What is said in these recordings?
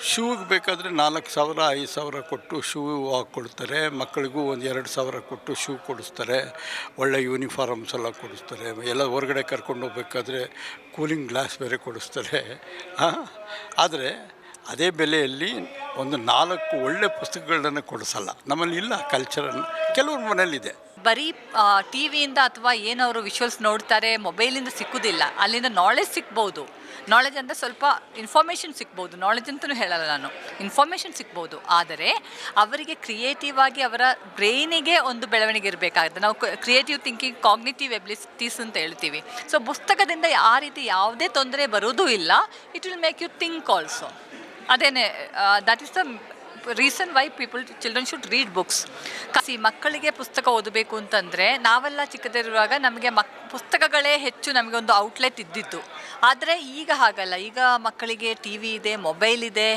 ಶೂಗೆ ಬೇಕಾದರೆ ನಾಲ್ಕು ಸಾವಿರ, ಐದು ಸಾವಿರ ಕೊಟ್ಟು ಶೂ ಹಾಕ್ಕೊಡ್ತಾರೆ. ಮಕ್ಕಳಿಗೂ ಒಂದು ಎರಡು ಸಾವಿರ ಕೊಟ್ಟು ಶೂ ಕೊಡಿಸ್ತಾರೆ. ಒಳ್ಳೆ ಯೂನಿಫಾರ್ಮ್ಸ್ ಎಲ್ಲ ಕೊಡಿಸ್ತಾರೆ. ಎಲ್ಲ ಹೊರಗಡೆ ಕರ್ಕೊಂಡು ಹೋಗ್ಬೇಕಾದ್ರೆ ಕೂಲಿಂಗ್ ಗ್ಲಾಸ್ ಬೇರೆ ಕೊಡಿಸ್ತಾರೆ. ಆದರೆ ಅದೇ ಬೆಲೆಯಲ್ಲಿ ಒಂದು ನಾಲ್ಕು ಒಳ್ಳೆ ಪುಸ್ತಕಗಳನ್ನು ಕೊಡಿಸಲ್ಲ. ನಮ್ಮಲ್ಲಿ ಇಲ್ಲ ಕಲ್ಚರನ್ನು ಕೆಲವ್ರ ಮನೆಯಲ್ಲಿದೆ. ಬರೀ ಟಿ ವಿಯಿಂದ ಅಥವಾ ಏನು ಅವರು ವಿಶ್ವಲ್ಸ್ ನೋಡ್ತಾರೆ ಮೊಬೈಲಿಂದ ಸಿಕ್ಕುದಿಲ್ಲ. ಅಲ್ಲಿಂದ ನಾಲೆಜ್ ಸಿಗ್ಬೋದು ನಾಲೆಜ್ ಅಂದರೆ ಸ್ವಲ್ಪ ಇನ್ಫಾರ್ಮೇಷನ್ ಸಿಕ್ಬೋದು. ನಾಲೆಜ್ ಅಂತಲೂ ಹೇಳಲ್ಲ ನಾನು. ಇನ್ಫಾರ್ಮೇಷನ್ ಸಿಕ್ಬೋದು. ಆದರೆ, ಅವರಿಗೆ ಕ್ರಿಯೇಟಿವ್ ಆಗಿ ಅವರ ಬ್ರೈನಿಗೆ ಒಂದು ಬೆಳವಣಿಗೆ ಇರಬೇಕಾಗುತ್ತೆ. ನಾವು ಕ್ರಿಯೇಟಿವ್ ಥಿಂಕಿಂಗ್ ಕಾಗ್ನಿಟಿವ್ ಎಬಿಲಿಟೀಸ್ ಅಂತ ಹೇಳ್ತೀವಿ. ಸೊ ಪುಸ್ತಕದಿಂದ ಆ ರೀತಿ ಯಾವುದೇ ತೊಂದರೆ ಬರೋದೂ ಇಲ್ಲ. It will make you think also ಅದೇನೆ that is the reason why people children should read books ಕಸಿ ಮಕ್ಕಳಿಗೆ ಪುಸ್ತಕ ಓದಬೇಕು ಅಂತಂದರೆ ನಾವೆಲ್ಲ ಚಿಕ್ಕದಿರುವಾಗ ನಮಗೆ ಮಕ್ ಪುಸ್ತಕಗಳೇ ಹೆಚ್ಚು ನಮಗೆ ಒಂದು ಔಟ್ಲೆಟ್ ಇದ್ದಿತ್ತು ಆದರೆ ಈಗ ಹಾಗಲ್ಲ. ಈಗ ಮಕ್ಕಳಿಗೆ ಟಿ ವಿ ಇದೆ ಮೊಬೈಲ್ ಇದೆ.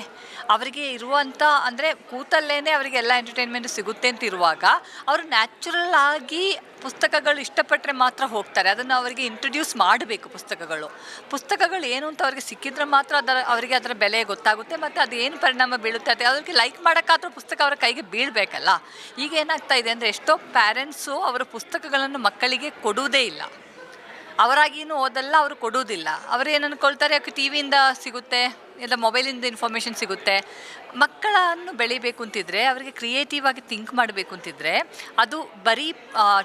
ಅವರಿಗೆ ಇರುವಂಥ ಅಂದರೆ ಕೂತಲ್ಲೇ ಅವರಿಗೆ ಎಲ್ಲ ಎಂಟರ್ಟೈನ್ಮೆಂಟ್ ಸಿಗುತ್ತೆ ಅಂತ ಇರುವಾಗ ಅವರು ನ್ಯಾಚುರಲ್ ಆಗಿ ಪುಸ್ತಕಗಳು ಇಷ್ಟಪಟ್ಟರೆ ಮಾತ್ರ ಹೋಗ್ತಾರೆ. ಅದನ್ನು ಅವರಿಗೆ ಇಂಟ್ರೊಡ್ಯೂಸ್ ಮಾಡಬೇಕು ಪುಸ್ತಕಗಳು. ಪುಸ್ತಕಗಳು ಏನು ಅಂತ ಅವರಿಗೆ ಸಿಕ್ಕಿದ್ರೆ ಮಾತ್ರ ಅದರ, ಅವರಿಗೆ ಅದರ ಬೆಲೆ ಗೊತ್ತಾಗುತ್ತೆ ಮತ್ತು ಅದು ಏನು ಪರಿಣಾಮ ಬೀಳುತ್ತೆ ಅದು ಅವ್ರಿಗೆ ಲೈಕ್ ಮಾಡೋಕ್ಕಾದ್ರೂ ಪುಸ್ತಕ ಅವರ ಕೈಗೆ ಬೀಳಬೇಕಲ್ಲ. ಈಗ ಏನಾಗ್ತಾ ಇದೆ ಅಂದರೆ ಎಷ್ಟೋ ಪ್ಯಾರೆಂಟ್ಸು ಅವರ ಪುಸ್ತಕಗಳನ್ನು ಮಕ್ಕಳಿಗೆ ಕೊಡುವುದೇ ಇಲ್ಲ. ಅವರಾಗಿನೂ ಓದಲ್ಲ ಅವರು ಕೊಡುವುದಿಲ್ಲ. ಅವರು ಏನು ಯಾಕೆ ಟಿ ವಿಯಿಂದ ಸಿಗುತ್ತೆ? ಇಲ್ಲ ಮೊಬೈಲಿಂದ ಇನ್ಫಾರ್ಮೇಷನ್ ಸಿಗುತ್ತೆ. ಮಕ್ಕಳನ್ನು ಬೆಳಿಬೇಕು ಅಂತಿದ್ರೆ, ಅವರಿಗೆ ಕ್ರಿಯೇಟಿವ್ ಆಗಿ ಥಿಂಕ್ ಮಾಡಬೇಕು ಅಂತಿದ್ರೆ, ಅದು ಬರೀ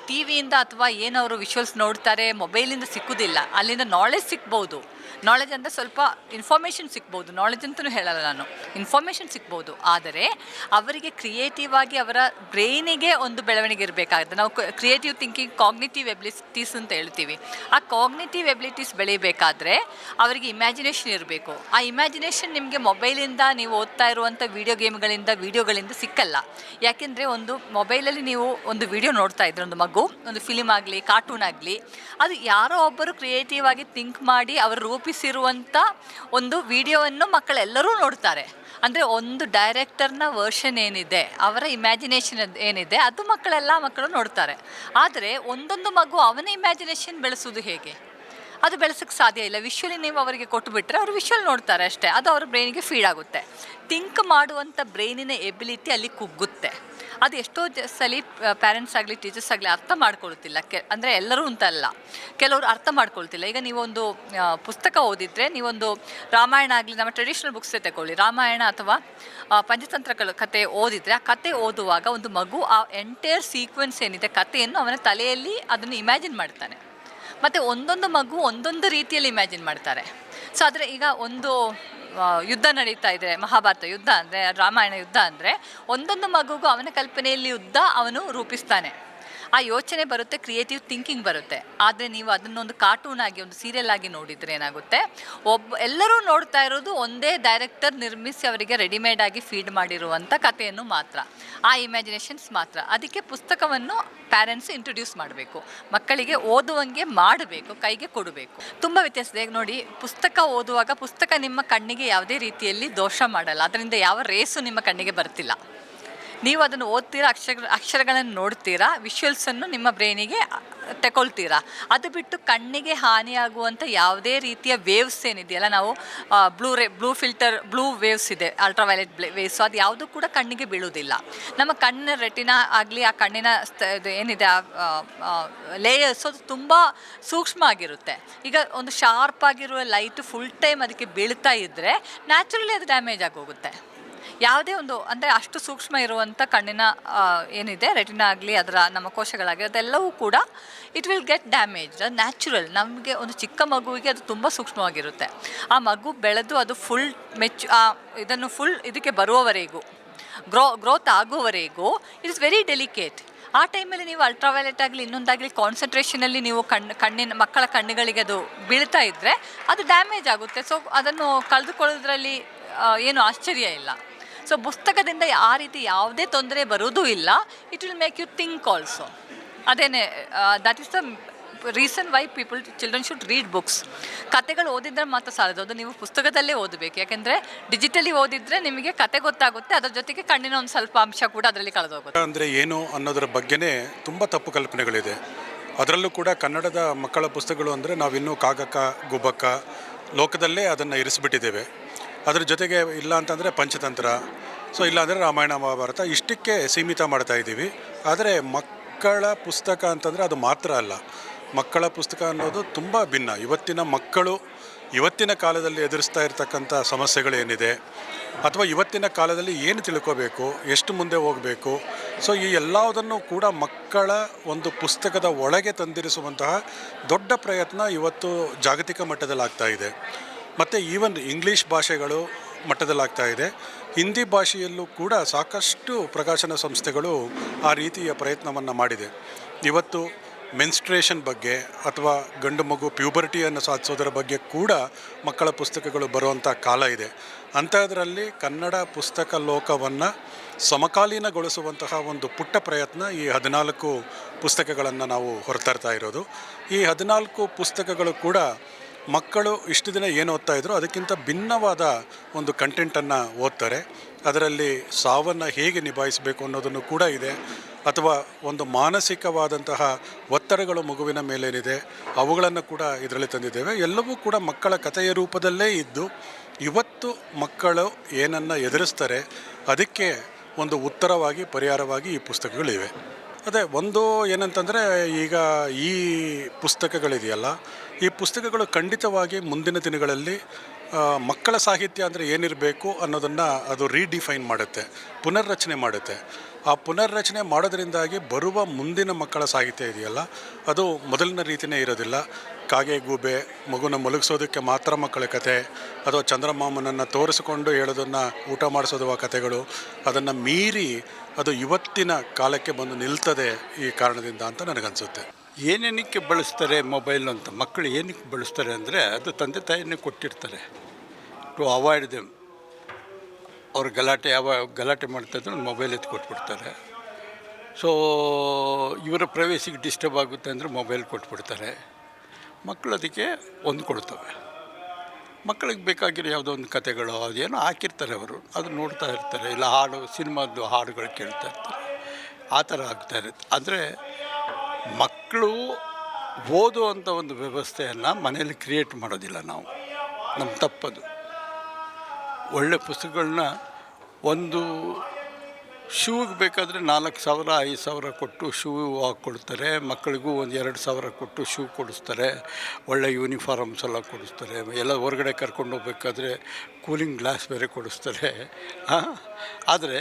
ಟಿ ವಿಯಿಂದ ಅಥವಾ ಏನು ಅವರು ವಿಶ್ವಲ್ಸ್ ನೋಡ್ತಾರೆ ಮೊಬೈಲಿಂದ ಸಿಕ್ಕುದಿಲ್ಲ. ಅಲ್ಲಿಂದ ನಾಲೆಜ್ ಸಿಗ್ಬೋದು ನಾಲೆಜ್ ಅಂದರೆ ಸ್ವಲ್ಪ ಇನ್ಫಾರ್ಮೇಷನ್ ಸಿಗ್ಬೋದು ನಾಲೆಜ್ ಅಂತಲೂ ಹೇಳಲ್ಲ ನಾನು. ಇನ್ಫಾರ್ಮೇಷನ್ ಸಿಕ್ಬೋದು. ಆದರೆ, ಅವರಿಗೆ ಕ್ರಿಯೇಟಿವ್ ಆಗಿ ಅವರ ಬ್ರೈನಿಗೆ ಒಂದು ಬೆಳವಣಿಗೆ ಇರಬೇಕಾಗುತ್ತೆ. ನಾವು ಕ್ರಿಯೇಟಿವ್ ಥಿಂಕಿಂಗ್ ಕಾಗ್ನಿಟಿವ್ ಎಬಿಲಿಟೀಸ್ ಅಂತ ಹೇಳ್ತೀವಿ. ಆ ಕಾಗ್ನಿಟಿವ್ ಎಬಿಲಿಟೀಸ್ ಬೆಳಿಬೇಕಾದ್ರೆ, ಅವರಿಗೆ ಇಮ್ಯಾಜಿನೇಷನ್ ಇರಬೇಕು. ಆ ಇಮ್ಯಾಜಿನೇಷನ್ ನಿಮಗೆ ಮೊಬೈಲಿಂದ ನೀವು ಓದ್ತಾ ಇರುವಂಥ ವೀಡಿಯೋ ಗೇಮ್ಗಳಿಂದ ವೀಡಿಯೋಗಳಿಂದ ಸಿಕ್ಕಲ್ಲ. ಯಾಕೆಂದರೆ ಒಂದು ಮೊಬೈಲಲ್ಲಿ ನೀವು ಒಂದು ವಿಡಿಯೋ ನೋಡ್ತಾ ಇದ್ರೆ, ಒಂದು ಮಗು, ಒಂದು ಫಿಲಿಮ್ ಆಗಲಿ ಕಾರ್ಟೂನ್ ಆಗಲಿ, ಅದು ಯಾರೋ ಒಬ್ಬರು ಕ್ರಿಯೇಟಿವ್ ಆಗಿ ಥಿಂಕ್ ಮಾಡಿ ಅವರು ರೂಪಿಸಿರುವಂಥ ಒಂದು ವಿಡಿಯೋವನ್ನು ಮಕ್ಕಳೆಲ್ಲರೂ ನೋಡ್ತಾರೆ. ಅಂದರೆ ಒಂದು ಡೈರೆಕ್ಟರ್ನ ವರ್ಷನ್ ಏನಿದೆ, ಅವರ ಇಮ್ಯಾಜಿನೇಷನ್ ಏನಿದೆ, ಅದು ಮಕ್ಕಳೆಲ್ಲ ಮಕ್ಕಳು ನೋಡ್ತಾರೆ. ಆದರೆ ಒಂದೊಂದು ಮಗು ಅವನ ಇಮ್ಯಾಜಿನೇಷನ್ ಬೆಳೆಸೋದು ಹೇಗೆ? ಅದು ಬೆಳೆಸೋಕ್ಕೆ ಸಾಧ್ಯ ಇಲ್ಲ. ವಿಶ್ವಲಿ ನೀವು ಅವರಿಗೆ ಕೊಟ್ಟುಬಿಟ್ರೆ ಅವರು ವಿಶ್ವಲ್ ನೋಡ್ತಾರೆ ಅಷ್ಟೇ. ಅದು ಅವ್ರ ಬ್ರೈನಿಗೆ ಫೀಡ್ ಆಗುತ್ತೆ. ಥಿಂಕ್ ಮಾಡುವಂಥ ಬ್ರೈನಿನ ಎಬಿಲಿಟಿ ಅಲ್ಲಿ ಕುಗ್ಗುತ್ತೆ. ಅದು ಎಷ್ಟೋ ಸಲ ಪ್ಯಾರೆಂಟ್ಸ್ ಆಗಲಿ ಟೀಚರ್ಸ್ ಆಗಲಿ ಅರ್ಥ ಮಾಡ್ಕೊಳ್ತಿಲ್ಲ. ಕೆ, ಅಂದರೆ ಎಲ್ಲರೂ ಅಂತಲ್ಲ ಕೆಲವರು ಅರ್ಥ ಮಾಡ್ಕೊಳ್ತಿಲ್ಲ. ಈಗ ನೀವೊಂದು ಪುಸ್ತಕ ಓದಿದರೆ ನೀವೊಂದು ರಾಮಾಯಣ ಆಗಲಿ, ನಮ್ಮ ಟ್ರೆಡಿಷ್ನಲ್ ಬುಕ್ಸೇ ತಗೊಳ್ಳಿ. ರಾಮಾಯಣ ಅಥವಾ ಪಂಚತಂತ್ರಗಳ ಕತೆ ಓದಿದರೆ ಆ ಕತೆ ಓದುವಾಗ ಒಂದು ಮಗು ಆ ಎಂಟೈರ್ ಸೀಕ್ವೆನ್ಸ್ ಏನಿದೆ ಕಥೆಯನ್ನು ಅವನ ತಲೆಯಲ್ಲಿ ಅದನ್ನು ಇಮ್ಯಾಜಿನ್ ಮಾಡ್ತಾನೆ. ಮತ್ತು ಒಂದೊಂದು ಮಗು ಒಂದೊಂದು ರೀತಿಯಲ್ಲಿ ಇಮ್ಯಾಜಿನ್ ಮಾಡ್ತಾರೆ. ಸೊ ಆದರೆ ಈಗ ಒಂದು ಯುದ್ಧ ನಡೀತಾ ಇದೆ, ಮಹಾಭಾರತ ಯುದ್ಧ ಅಂದರೆ, ರಾಮಾಯಣ ಯುದ್ಧ ಅಂದರೆ, ಒಂದೊಂದು ಮಗುಗೂ ಅವನ ಕಲ್ಪನೆಯಲ್ಲಿ ಯುದ್ಧ ಅವನು ರೂಪಿಸ್ತಾನೆ. ಆ ಯೋಚನೆ ಬರುತ್ತೆ ಕ್ರಿಯೇಟಿವ್ ಥಿಂಕಿಂಗ್ ಬರುತ್ತೆ. ಆದರೆ ನೀವು ಅದನ್ನೊಂದು ಕಾರ್ಟೂನ್ ಆಗಿ, ಒಂದು ಸೀರಿಯಲ್ ಆಗಿ ನೋಡಿದರೆ ಏನಾಗುತ್ತೆ? ಒಬ್ಬ ಎಲ್ಲರೂ ನೋಡ್ತಾ ಇರೋದು ಒಂದೇ ಡೈರೆಕ್ಟರ್ ನಿರ್ಮಿಸಿ ಅವರಿಗೆ ರೆಡಿಮೇಡ್ ಆಗಿ ಫೀಡ್ ಮಾಡಿರುವಂಥ ಕಥೆಯನ್ನು ಮಾತ್ರ. ಆ ಇಮ್ಯಾಜಿನೇಷನ್ಸ್ ಮಾತ್ರ. ಅದಕ್ಕೆ ಪುಸ್ತಕವನ್ನು ಪ್ಯಾರೆಂಟ್ಸ್ ಇಂಟ್ರೊಡ್ಯೂಸ್ ಮಾಡಬೇಕು. ಮಕ್ಕಳಿಗೆ ಓದುವಂಗೆ ಮಾಡಬೇಕು, ಕೈಗೆ ಕೊಡಬೇಕು. ತುಂಬ ವ್ಯತ್ಯಾಸ ಇದೆ ನೋಡಿ, ಪುಸ್ತಕ ಓದುವಾಗ ಪುಸ್ತಕ ನಿಮ್ಮ ಕಣ್ಣಿಗೆ ಯಾವುದೇ ರೀತಿಯಲ್ಲಿ ದೋಷ ಮಾಡಲ್ಲ. ಅದರಿಂದ ಯಾವ ರೇಸು ನಿಮ್ಮ ಕಣ್ಣಿಗೆ ಬರ್ತಿಲ್ಲ. ನೀವು ಅದನ್ನು ಓದ್ತೀರಾ, ಅಕ್ಷರ, ಅಕ್ಷರಗಳನ್ನು ನೋಡ್ತೀರಾ ವಿಷುವಲ್ಸನ್ನು ನಿಮ್ಮ ಬ್ರೈನಿಗೆ ತಗೊಳ್ತೀರಾ ಅದು ಬಿಟ್ಟು ಕಣ್ಣಿಗೆ ಹಾನಿಯಾಗುವಂಥ ಯಾವುದೇ ರೀತಿಯ ವೇವ್ಸ್ ಏನಿದೆಯಲ್ಲ, ನಾವು blue ray blue filter blue waves ಇದೆ ಅಲ್ಟ್ರಾವೈಲೆಟ್ ವೇವ್ಸ್ ಅದು ಯಾವುದು ಕೂಡ ಕಣ್ಣಿಗೆ ಬೀಳುವುದಿಲ್ಲ. ನಮ್ಮ ಕಣ್ಣಿನ ರೆಟಿನ ಆಗಲಿ, ಆ ಕಣ್ಣಿನ ಏನಿದೆ, ಆ ಲೇಯರ್ಸ್ ಅದು ತುಂಬ ಸೂಕ್ಷ್ಮ ಆಗಿರುತ್ತೆ. ಈಗ ಒಂದು ಶಾರ್ಪ್ ಆಗಿರುವ ಲೈಟ್ ಫುಲ್ ಟೈಮ್ ಅದಕ್ಕೆ ಬೀಳ್ತಾ ಇದ್ದರೆ ನ್ಯಾಚುರಲಿ ಅದು ಡ್ಯಾಮೇಜ್ ಆಗೋಗುತ್ತೆ. ಯಾವುದೇ ಒಂದು ಅಂದರೆ ಅಷ್ಟು ಸೂಕ್ಷ್ಮ ಇರುವಂಥ ಕಣ್ಣಿನ ಏನಿದೆ ರೆಟಿನ ಆಗಲಿ ಅದರ ನಮ್ಮ ಕೋಶಗಳಾಗಲಿ ಅದೆಲ್ಲವೂ ಕೂಡ ಇಟ್ ವಿಲ್ ಗೆಟ್ ಡ್ಯಾಮೇಜ್ ಅದು ನ್ಯಾಚುರಲ್ ನಮಗೆ ಒಂದು ಚಿಕ್ಕ ಮಗುವಿಗೆ ಅದು ತುಂಬ ಸೂಕ್ಷ್ಮವಾಗಿರುತ್ತೆ. ಆ ಮಗು ಬೆಳೆದು ಅದು ಫುಲ್ ಮೆಚ್ಚು ಆ, ಇದನ್ನು ಫುಲ್ ಇದಕ್ಕೆ ಬರುವವರೆಗೂ ಗ್ರೋ ಗ್ರೋತ್ ಆಗುವವರೆಗೂ ಇಟ್ ಇಸ್ ವೆರಿ ಡೆಲಿಕೇಟ್ ಆ ಟೈಮಲ್ಲಿ ನೀವು ಅಲ್ಟ್ರಾವೈಲೆಟ್ ಆಗಲಿ ಇನ್ನೊಂದಾಗಲಿ ಕಾನ್ಸಂಟ್ರೇಷನಲ್ಲಿ ನೀವು ಕಣ್ಣು ಕಣ್ಣಿನ ಮಕ್ಕಳ ಕಣ್ಣುಗಳಿಗೆ ಅದು ಬೀಳ್ತಾ ಇದ್ದರೆ ಅದು ಡ್ಯಾಮೇಜ್ ಆಗುತ್ತೆ. ಸೊ ಅದನ್ನು ಕಳೆದುಕೊಳ್ಳೋದ್ರಲ್ಲಿ ಏನು ಆಶ್ಚರ್ಯ ಇಲ್ಲ. ಸೊ ಪುಸ್ತಕದಿಂದ ಆ ರೀತಿ ಯಾವುದೇ ತೊಂದರೆ ಬರೋದೂ ಇಲ್ಲ. It will make you think also ಅದೇನೆ that is the reason why people children should read books ಕತೆಗಳು ಓದಿದ್ರೆ ಮಾತ್ರ ಸಾಲದು. ಅದು ನೀವು ಪುಸ್ತಕದಲ್ಲೇ ಓದಬೇಕು. ಯಾಕೆಂದರೆ ಡಿಜಿಟಲಿ ಓದಿದರೆ ನಿಮಗೆ ಕತೆ ಗೊತ್ತಾಗುತ್ತೆ. ಅದರ ಜೊತೆಗೆ ಕಣ್ಣಿನ ಒಂದು ಸ್ವಲ್ಪ ಅಂಶ ಕೂಡ ಅದರಲ್ಲಿ ಕಳೆದೋಗುತ್ತೆ. ಅಂದರೆ ಏನು ಅನ್ನೋದರ ಬಗ್ಗೆನೇ ತುಂಬ ತಪ್ಪು ಕಲ್ಪನೆಗಳಿದೆ. ಅದರಲ್ಲೂ ಕೂಡ ಕನ್ನಡದ ಮಕ್ಕಳ ಪುಸ್ತಕಗಳು ಅಂದರೆ ನಾವಿನ್ನೂ ಕಾಗಕ್ಕ ಗುಬ್ಬಕ್ಕ ಲೋಕದಲ್ಲೇ ಅದನ್ನು ಇರಿಸ್ಬಿಟ್ಟಿದ್ದೇವೆ. ಅದ್ರ ಜೊತೆಗೆ ಇಲ್ಲ ಅಂತಂದರೆ ಪಂಚತಂತ್ರ. ಸೊ ಇಲ್ಲಾಂದರೆ ರಾಮಾಯಣ, ಮಹಾಭಾರತ ಇಷ್ಟಕ್ಕೆ ಸೀಮಿತ ಮಾಡ್ತಾ ಇದ್ದೀವಿ. ಆದರೆ ಮಕ್ಕಳ ಪುಸ್ತಕ ಅಂತಂದರೆ ಅದು ಮಾತ್ರ ಅಲ್ಲ. ಮಕ್ಕಳ ಪುಸ್ತಕ ಅನ್ನೋದು ತುಂಬ ಭಿನ್ನ. ಇವತ್ತಿನ ಮಕ್ಕಳು ಇವತ್ತಿನ ಕಾಲದಲ್ಲಿ ಎದುರಿಸ್ತಾ ಇರತಕ್ಕಂಥ ಸಮಸ್ಯೆಗಳೇನಿದೆ ಅಥವಾ ಇವತ್ತಿನ ಕಾಲದಲ್ಲಿ ಏನು ತಿಳ್ಕೋಬೇಕು? ಎಷ್ಟು ಮುಂದೆ ಹೋಗಬೇಕು? ಸೊ ಈ ಎಲ್ಲದನ್ನು ಕೂಡ ಮಕ್ಕಳ ಒಂದು ಪುಸ್ತಕದ ಒಳಗೆ ತಂದಿರಿಸುವಂತಹ ದೊಡ್ಡ ಪ್ರಯತ್ನ ಇವತ್ತು ಜಾಗತಿಕ ಮಟ್ಟದಲ್ಲಿ ಆಗ್ತಾ ಇದೆ. ಮತ್ತು ಈವನ್ ಇಂಗ್ಲೀಷ್ ಭಾಷೆಗಳು ಮಟ್ಟದಲ್ಲಾಗ್ತಾ ಇದೆ. ಹಿಂದಿ ಭಾಷೆಯಲ್ಲೂ ಕೂಡ ಸಾಕಷ್ಟು ಪ್ರಕಾಶನ ಸಂಸ್ಥೆಗಳು ಆ ರೀತಿಯ ಪ್ರಯತ್ನವನ್ನು ಮಾಡಿದೆ. ಇವತ್ತು ಮೆನ್ಸ್ಟ್ರೇಷನ್ ಬಗ್ಗೆ ಅಥವಾ ಗಂಡು ಮಗು ಪ್ಯೂಬರ್ಟಿಯನ್ನು ಸಾಧಿಸೋದರ ಬಗ್ಗೆ ಕೂಡ ಮಕ್ಕಳ ಪುಸ್ತಕಗಳು ಬರುವಂಥ ಕಾಲ ಇದೆ. ಅಂಥದ್ರಲ್ಲಿ ಕನ್ನಡ ಪುಸ್ತಕ ಲೋಕವನ್ನು ಸಮಕಾಲೀನಗೊಳಿಸುವಂತಹ ಒಂದು ಪುಟ್ಟ ಪ್ರಯತ್ನ ಈ ಹದಿನಾಲ್ಕು ಪುಸ್ತಕಗಳನ್ನು ನಾವು ಹೊರತರ್ತಾ ಇರೋದು. ಈ ಹದಿನಾಲ್ಕು ಪುಸ್ತಕಗಳು ಕೂಡ ಮಕ್ಕಳು ಇಷ್ಟು ದಿನ ಏನು ಓದ್ತಾ ಇದ್ರು ಅದಕ್ಕಿಂತ ಭಿನ್ನವಾದ ಒಂದು ಕಂಟೆಂಟನ್ನು ಓದ್ತಾರೆ. ಅದರಲ್ಲಿ ಸಾವನ್ನು ಹೇಗೆ ನಿಭಾಯಿಸಬೇಕು ಅನ್ನೋದನ್ನು ಕೂಡ ಇದೆ. ಅಥವಾ ಒಂದು ಮಾನಸಿಕವಾದಂತಹ ಒತ್ತಡಗಳು ಮಗುವಿನ ಮೇಲೇನಿದೆ, ಅವುಗಳನ್ನು ಕೂಡ ಇದರಲ್ಲಿ ತಂದಿದ್ದೇವೆ. ಎಲ್ಲವೂ ಕೂಡ ಮಕ್ಕಳ ಕಥೆಯ ರೂಪದಲ್ಲೇ ಇದ್ದು, ಇವತ್ತು ಮಕ್ಕಳು ಏನನ್ನು ಎದುರಿಸ್ತಾರೆ, ಅದಕ್ಕೆ ಒಂದು ಉತ್ತರವಾಗಿ, ಪರಿಹಾರವಾಗಿ ಈ ಪುಸ್ತಕಗಳಿವೆ. ಅದೇ, ಒಂದು ಏನಂತಂದರೆ, ಈಗ ಈ ಪುಸ್ತಕಗಳಿದೆಯಲ್ಲ, ಈ ಪುಸ್ತಕಗಳು ಖಂಡಿತವಾಗಿ ಮುಂದಿನ ದಿನಗಳಲ್ಲಿ ಮಕ್ಕಳ ಸಾಹಿತ್ಯ ಅಂದರೆ ಏನಿರಬೇಕು ಅನ್ನೋದನ್ನು ಅದು ರೀಡಿಫೈನ್ ಮಾಡುತ್ತೆ, ಪುನರ್ರಚನೆ ಮಾಡುತ್ತೆ. ಆ ಪುನರ್ರಚನೆ ಮಾಡೋದರಿಂದಾಗಿ ಬರುವ ಮುಂದಿನ ಮಕ್ಕಳ ಸಾಹಿತ್ಯ ಇದೆಯಲ್ಲ, ಅದು ಮೊದಲಿನ ರೀತಿಯೇ ಇರೋದಿಲ್ಲ. ಕಾಗೆ ಗೂಬೆ ಮಗುನ ಮಲಗಿಸೋದಕ್ಕೆ ಮಾತ್ರ ಮಕ್ಕಳ ಕತೆ ಅಥವಾ ಚಂದ್ರಮಾಮನನ್ನು ತೋರಿಸಿಕೊಂಡು ಹೇಳೋದನ್ನು ಊಟ ಮಾಡಿಸೋದು ಆ ಕತೆಗಳು. ಅದನ್ನು ಮೀರಿ ಅದು ಇವತ್ತಿನ ಕಾಲಕ್ಕೆ ಬಂದು ನಿಲ್ತದೆ ಈ ಕಾರಣದಿಂದ ಅಂತ ನನಗನ್ಸುತ್ತೆ. ಏನೇನಕ್ಕೆ ಬಳಸ್ತಾರೆ ಮೊಬೈಲ್ ಅಂತ? ಮಕ್ಕಳು ಏನಕ್ಕೆ ಬಳಸ್ತಾರೆ ಅಂದರೆ ಅದು ತಂದೆ ತಾಯಿನೇ ಕೊಟ್ಟಿರ್ತಾರೆ. ಟು ಅವಾಯ್ಡ್ ದೆಮ್ ಅವ್ರು ಗಲಾಟೆ ಯಾವ ಗಲಾಟೆ ಮಾಡ್ತಾಯಿದ್ರೆ ಮೊಬೈಲ್ ಎತ್ತಿ ಕೊಟ್ಬಿಡ್ತಾರೆ. ಸೊ ಇವರ ಪ್ರೈವೇಸಿಗೆ ಡಿಸ್ಟರ್ಬ್ ಆಗುತ್ತೆ ಅಂದರೆ ಮೊಬೈಲ್ ಕೊಟ್ಬಿಡ್ತಾರೆ. ಮಕ್ಕಳು ಅದಕ್ಕೆ ಹೊಂದ್ಕೊಳ್ತವೆ. ಮಕ್ಕಳಿಗೆ ಬೇಕಾಗಿರೋ ಯಾವುದೋ ಒಂದು ಕತೆಗಳು ಅದೇನೋ ಹಾಕಿರ್ತಾರೆ ಅವರು. ಅದು ನೋಡ್ತಾ ಇರ್ತಾರೆ. ಇಲ್ಲ ಹಾಡು, ಸಿನಿಮಾದ್ದು ಹಾಡುಗಳು ಕೇಳ್ತಾ ಇರ್ತಾರೆ. ಆ ಥರ ಆಗ್ತಾ ಇರುತ್ತೆ. ಅಂದರೆ ಮಕ್ಕಳು ಓದುವಂಥ ಒಂದು ವ್ಯವಸ್ಥೆಯನ್ನು ಮನೆಯಲ್ಲಿ ಕ್ರಿಯೇಟ್ ಮಾಡೋದಿಲ್ಲ ನಾವು. ನಮ್ಮ ತಪ್ಪದು. ಒಳ್ಳೆ ಪುಸ್ತಕಗಳನ್ನ ಒಂದು ಶೂಗೆ ಬೇಕಾದರೆ ನಾಲ್ಕು ಸಾವಿರ, ಐದು ಸಾವಿರ ಕೊಟ್ಟು ಶೂ ಹಾಕ್ಕೊಡ್ತಾರೆ. ಮಕ್ಕಳಿಗೂ ಒಂದು ಎರಡು ಸಾವಿರ ಕೊಟ್ಟು ಶೂ ಕೊಡಿಸ್ತಾರೆ. ಒಳ್ಳೆ ಯೂನಿಫಾರ್ಮ್ಸ್ ಎಲ್ಲ ಕೊಡಿಸ್ತಾರೆ. ಎಲ್ಲ ಹೊರಗಡೆ ಕರ್ಕೊಂಡು ಹೋಗ್ಬೇಕಾದ್ರೆ ಕೂಲಿಂಗ್ ಗ್ಲಾಸ್ ಬೇರೆ ಕೊಡಿಸ್ತಾರೆ. ಆದರೆ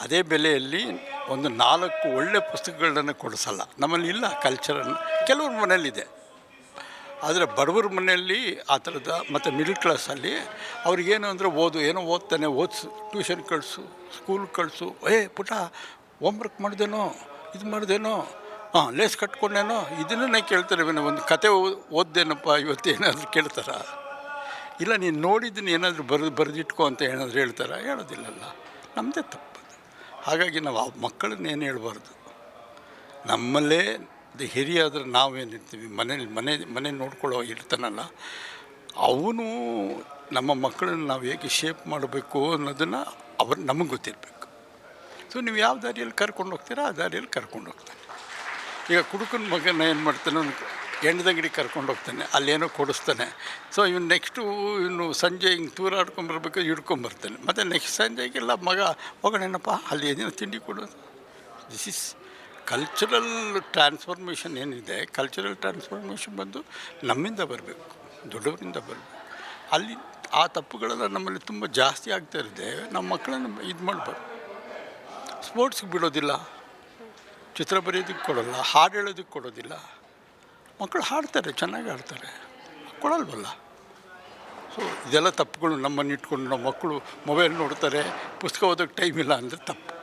ಅದೇ ಬೆಲೆಯಲ್ಲಿ ಒಂದು ನಾಲ್ಕು ಒಳ್ಳೆ ಪುಸ್ತಕಗಳನ್ನ ಕೊಡಿಸಲ್ಲ. ನಮ್ಮಲ್ಲಿ ಇಲ್ಲ ಕಲ್ಚರನ್ನು ಕೆಲವ್ರ ಮನೇಲಿದೆ. ಆದರೆ ಬಡವರ ಮನೆಯಲ್ಲಿ ಆ ಥರದ ಮತ್ತು ಮಿಡ್ಲ್ ಕ್ಲಾಸಲ್ಲಿ ಅವ್ರಿಗೇನು ಅಂದರೆ ಓದು, ಏನೋ ಓದ್ತಾನೆ, ಓದಿಸು ಟ್ಯೂಷನ್ ಕಳಿಸು ಸ್ಕೂಲ್ ಕಳಿಸು, ಏ ಪುಟ ಹೋಮ್ವರ್ಕ್ ಮಾಡ್ದೇನೋ, ಇದು ಮಾಡ್ದೇನೋ, ಹಾಂ ಲೇಸ್ ಕಟ್ಕೊಂಡೇನೋ, ಇದನ್ನೇ ಕೇಳ್ತಾರೆ ಒಂದು ಕತೆ ಓದ್ದೇನಪ್ಪ ಇವತ್ತು ಏನಾದರೂ ಕೇಳ್ತಾರ? ಇಲ್ಲ, ನೀನು ನೋಡಿದ್ದೀನಿ ಏನಾದರೂ ಬರೆದು, ಬರೆದಿಟ್ಕೊ ಅಂತ ಏನಾದರೂ ಹೇಳ್ತಾರ? ಹೇಳೋದಿಲ್ಲಲ್ಲ. ನಮ್ಮದೇ ತಪ್ಪದು. ಹಾಗಾಗಿ ನಾವು ಆ ಮಕ್ಕಳನ್ನ ಏನು ಹೇಳ್ಬಾರ್ದು. ನಮ್ಮಲ್ಲೇ ದ ಹಿರಿಯಾದ್ರೆ ನಾವೇನಿರ್ತೀವಿ ಮನೇಲಿ ಮನೆ ಮನೆ ನೋಡ್ಕೊಳ್ಳೋ ಇರ್ತಾನಲ್ಲ ಅವನು ನಮ್ಮ ಮಕ್ಕಳನ್ನ ನಾವು ಹೇಗೆ ಶೇಪ್ ಮಾಡಬೇಕು ಅನ್ನೋದನ್ನು ಅವ್ರು ನಮಗೆ ಗೊತ್ತಿರಬೇಕು. ಸೊ ನೀವು ಯಾವ ದಾರಿಯಲ್ಲಿ ಕರ್ಕೊಂಡು ಹೋಗ್ತೀರಾ, ಆ ದಾರಿಯಲ್ಲಿ ಕರ್ಕೊಂಡು ಹೋಗ್ತಾನೆ. ಈಗ ಕುಡುಕನ ಮಗನ ಏನು ಮಾಡ್ತಾನೆ? ಎಣ್ಣದಂಗಡಿ ಕರ್ಕೊಂಡು ಹೋಗ್ತಾನೆ, ಅಲ್ಲೇನೋ ಕೊಡಿಸ್ತಾನೆ. ಸೊ ಇವನು ನೆಕ್ಸ್ಟು ಇವನು ಸಂಜೆ ಹಿಂಗೆ ತೂರಾಡ್ಕೊಂಬರ್ಬೇಕು ಹಿಡ್ಕೊಂಬರ್ತಾನೆ ಮತ್ತು ನೆಕ್ಸ್ಟ್ ಸಂಜೆಗೆಲ್ಲ ಮಗ ಹೋಗೋಣೇನಪ್ಪ ಅಲ್ಲಿ ಏನೇನೋ ತಿಂಡಿ ಕೊಡೋದು? ದಿಸ್ ಇಸ್ ಕಲ್ಚರಲ್ ಟ್ರಾನ್ಸ್ಫಾರ್ಮೇಷನ್ ಏನಿದೆ ಕಲ್ಚರಲ್ ಟ್ರಾನ್ಸ್ಫಾರ್ಮೇಷನ್ ಬಂದು ನಮ್ಮಿಂದ ಬರಬೇಕು, ದೊಡ್ಡವರಿಂದ ಬರಬೇಕು. ಅಲ್ಲಿ ಆ ತಪ್ಪುಗಳೆಲ್ಲ ನಮ್ಮಲ್ಲಿ ತುಂಬ ಜಾಸ್ತಿ ಆಗ್ತಾ ಇರುತ್ತೆ. ನಮ್ಮ ಮಕ್ಕಳನ್ನು ಇದು ಮಾಡಬಾರ್ದು. ಸ್ಪೋರ್ಟ್ಸ್ಗೆ ಬಿಡೋದಿಲ್ಲ. ಚಿತ್ರ ಬರೆಯೋದಕ್ಕೆ ಕೊಡೋಲ್ಲ, ಹಾಡು ಹೇಳೋದಕ್ಕೆ ಕೊಡೋದಿಲ್ಲ. ಮಕ್ಕಳು ಹಾಡ್ತಾರೆ, ಚೆನ್ನಾಗಿ ಹಾಡ್ತಾರೆ. ಕೊಡಲ್ವಲ್ಲ? ಸೊ ಇದೆಲ್ಲ ತಪ್ಪುಗಳು ನಮ್ಮನ್ನು ಇಟ್ಕೊಂಡು ನಮ್ಮ ಮಕ್ಕಳು ಮೊಬೈಲ್ ನೋಡ್ತಾರೆ, ಪುಸ್ತಕ ಓದೋಕ್ಕೆ ಟೈಮ್ ಇಲ್ಲ ಅಂದರೆ ತಪ್ಪು.